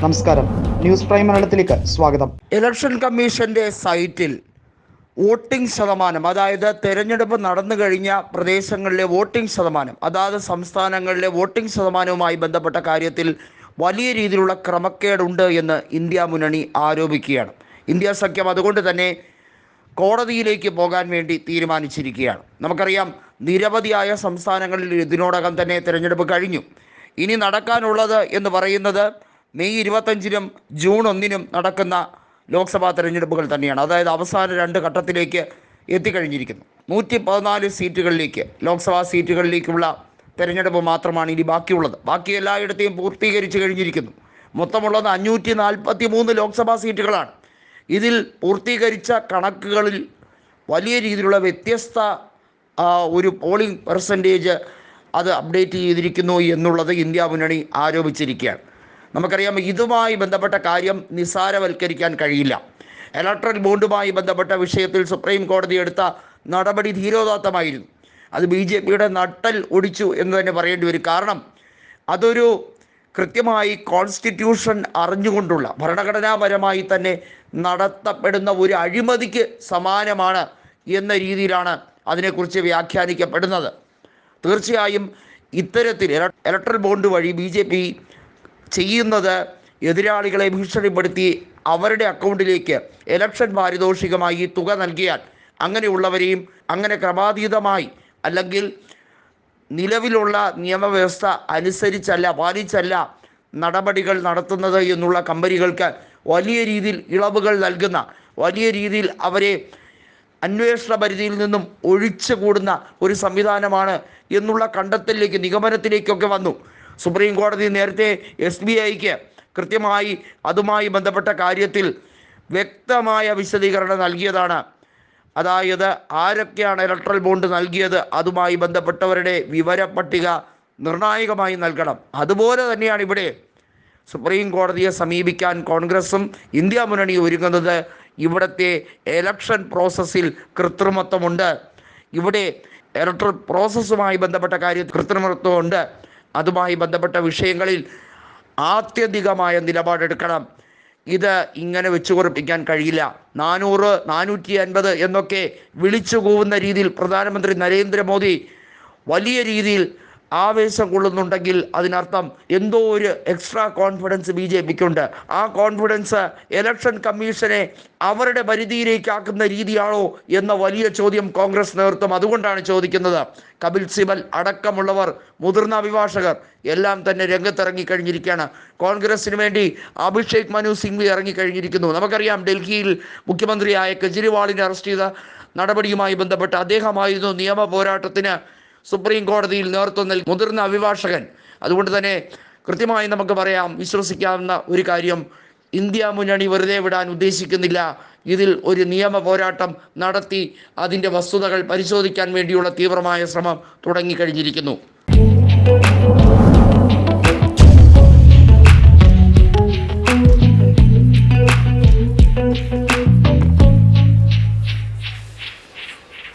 നമസ്കാരം. News prime മലയാളത്തിലേക്ക് സ്വാഗതം. ഇലക്ഷൻ കമ്മീഷന്റെ സൈറ്റിൽ വോട്ടിംഗ് ശതമാനം അതായത് തെരഞ്ഞെടുപ്പ് നടന്നു കഴിഞ്ഞ പ്രദേശങ്ങളിലെ വോട്ടിംഗ് ശതമാനം അതാത് സംസ്ഥാനങ്ങളിലെ വോട്ടിംഗ് ശതമാനവുമായി ബന്ധപ്പെട്ട കാര്യത്തിൽ വലിയ രീതിയിലുള്ള ക്രമക്കേടുണ്ട് എന്ന് ഇന്ത്യ മുന്നണി ആരോപിക്കുകയാണ്. ഇന്ത്യ സഖ്യം അതുകൊണ്ട് തന്നെ കോടതിയിലേക്ക് പോകാൻ വേണ്ടി തീരുമാനിച്ചിരിക്കുകയാണ്. നമുക്കറിയാം നിരവധിയായ സംസ്ഥാനങ്ങളിൽ ഇതിനോടകം തന്നെ തിരഞ്ഞെടുപ്പ് കഴിഞ്ഞു. ഇനി നടക്കാനുള്ളത് എന്ന് പറയുന്നത് മെയ് ഇരുപത്തഞ്ചിനും ജൂൺ ഒന്നിനും നടക്കുന്ന ലോക്സഭാ തെരഞ്ഞെടുപ്പുകൾ തന്നെയാണ്. അതായത് അവസാന രണ്ട് ഘട്ടത്തിലേക്ക് എത്തിക്കഴിഞ്ഞിരിക്കുന്നു. നൂറ്റി പതിനാല് സീറ്റുകളിലേക്ക് ലോക്സഭാ സീറ്റുകളിലേക്കുള്ള തെരഞ്ഞെടുപ്പ് മാത്രമാണ് ഇനി ബാക്കിയുള്ളത്. ബാക്കി എല്ലായിടത്തെയും പൂർത്തീകരിച്ചു കഴിഞ്ഞിരിക്കുന്നു. മൊത്തമുള്ളത് അഞ്ഞൂറ്റി നാൽപ്പത്തി മൂന്ന് ലോക്സഭാ സീറ്റുകളാണ്. ഇതിൽ പൂർത്തീകരിച്ച കണക്കുകളിൽ വലിയ രീതിയിലുള്ള വ്യത്യസ്ത ഒരു പോളിംഗ് പെർസെന്റേജ് അത് അപ്ഡേറ്റ് ചെയ്തിരിക്കുന്നു എന്നുള്ളത് ഇന്ത്യ മുന്നണി ആരോപിച്ചിരിക്കുകയാണ്. നമുക്കറിയാം ഇതുമായി ബന്ധപ്പെട്ട കാര്യം നിസ്സാരവൽക്കരിക്കാൻ കഴിയില്ല. ഇലക്ട്രൽ ബോണ്ടുമായി ബന്ധപ്പെട്ട വിഷയത്തിൽ സുപ്രീം കോടതി എടുത്ത നടപടി ധീരോദാത്തമായിരുന്നു. അത് ബി ജെ പിയുടെ നട്ടൽ ഒടിച്ചു എന്ന് തന്നെ പറയേണ്ടി വരും. കാരണം അതൊരു കൃത്യമായി കോൺസ്റ്റിറ്റ്യൂഷൻ അറിഞ്ഞുകൊണ്ടുള്ള ഭരണഘടനാപരമായി തന്നെ നടത്തപ്പെടുന്ന ഒരു അഴിമതിക്ക് സമാനമാണ് എന്ന രീതിയിലാണ് അതിനെക്കുറിച്ച് വ്യാഖ്യാനിക്കപ്പെടുന്നത്. തീർച്ചയായും ഇത്തരത്തിൽ ഇല- ഇലക്ട്രൽ ബോണ്ട് വഴി ബി ജെ പി ചെയ്യുന്നത് എതിരാളികളെ ഭീഷണിപ്പെടുത്തി അവരുടെ അക്കൗണ്ടിലേക്ക് ഇലക്ഷൻ പാരിതോഷികമായി തുക നൽകിയാൽ അങ്ങനെയുള്ളവരെയും അങ്ങനെ ക്രമാതീതമായി അല്ലെങ്കിൽ നിലവിലുള്ള നിയമവ്യവസ്ഥ അനുസരിച്ചല്ല പാലിച്ചല്ല നടപടികൾ നടത്തുന്നത് എന്നുള്ള കമ്പനികൾക്ക് വലിയ രീതിയിൽ ഇളവുകൾ നൽകുന്ന വലിയ രീതിയിൽ അവരെ അന്വേഷണ പരിധിയിൽ നിന്നും ഒഴിച്ചു കൂടുന്ന ഒരു സംവിധാനമാണ് എന്നുള്ള കണ്ടെത്തലിലേക്ക് നിഗമനത്തിലേക്കൊക്കെ വന്നു. സുപ്രീം കോടതി നേരത്തെ എസ് ബി ഐക്ക് കൃത്യമായി അതുമായി ബന്ധപ്പെട്ട കാര്യത്തിൽ വ്യക്തമായ വിശദീകരണം നൽകിയതാണ്. അതായത് ആരൊക്കെയാണ് ഇലക്ട്രൽ ബോണ്ട് നൽകിയത് അതുമായി ബന്ധപ്പെട്ടവരുടെ വിവര പട്ടിക നിർണായകമായി നൽകണം. അതുപോലെ തന്നെയാണ് ഇവിടെ സുപ്രീം കോടതിയെ സമീപിക്കാൻ കോൺഗ്രസും ഇന്ത്യ മുന്നണി ഒരുങ്ങുന്നത്. ഇവിടുത്തെ എലക്ഷൻ പ്രോസസ്സിൽ കൃത്രിമത്വമുണ്ട്. ഇവിടെ ഇലക്ട്രൽ പ്രോസസ്സുമായി ബന്ധപ്പെട്ട കാര്യത്തിൽ കൃത്രിമത്വമുണ്ട്. അതുമായി ബന്ധപ്പെട്ട വിഷയങ്ങളിൽ ആത്യന്തികമായ നിലപാടെടുക്കണം. ഇത് ഇങ്ങനെ വെച്ചു കുറപ്പിക്കാൻ കഴിയില്ല. നാനൂറ് നാനൂറ്റി അൻപത് എന്നൊക്കെ വിളിച്ചു കൂവുന്ന രീതിയിൽ പ്രധാനമന്ത്രി നരേന്ദ്രമോദി വലിയ രീതിയിൽ ആവേശം കൊള്ളുന്നുണ്ടെങ്കിൽ അതിനർത്ഥം എന്തോ ഒരു എക്സ്ട്രാ കോൺഫിഡൻസ് ബി ജെ പിക്കുണ്ട് ആ കോൺഫിഡൻസ് ഇലക്ഷൻ കമ്മീഷനെ അവരുടെ പരിധിയിലേക്കാക്കുന്ന രീതിയാണോ എന്ന വലിയ ചോദ്യം കോൺഗ്രസ് നേതൃത്വം അതുകൊണ്ടാണ് ചോദിക്കുന്നത്. കപിൽ സിബൽ അടക്കമുള്ളവർ മുതിർന്ന അഭിഭാഷകർ എല്ലാം തന്നെ രംഗത്തിറങ്ങി കഴിഞ്ഞിരിക്കുകയാണ്. കോൺഗ്രസിന് വേണ്ടി അഭിഷേക് മനു സിംഗ്വി ഇറങ്ങിക്കഴിഞ്ഞിരിക്കുന്നു നമുക്കറിയാം ഡൽഹിയിൽ മുഖ്യമന്ത്രിയായ കെജ്രിവാളിനെ അറസ്റ്റ് ചെയ്ത നടപടിയുമായി ബന്ധപ്പെട്ട് അദ്ദേഹമായിരുന്നു നിയമ പോരാട്ടത്തിന് സുപ്രീം കോടതിയിൽ നേതൃത്വം നൽകി മുതിർന്ന അഭിഭാഷകൻ. അതുകൊണ്ട് തന്നെ കൃത്യമായി നമുക്ക് പറയാം വിശ്വസിക്കാവുന്ന ഒരു കാര്യം ഇന്ത്യ മുന്നണി വെറുതെ വിടാൻ ഉദ്ദേശിക്കുന്നില്ല. ഇതിൽ ഒരു നിയമ പോരാട്ടം നടത്തി അതിന്റെ വസ്തുതകൾ പരിശോധിക്കാൻ വേണ്ടിയുള്ള തീവ്രമായ ശ്രമം തുടങ്ങിക്കഴിഞ്ഞിരിക്കുന്നു.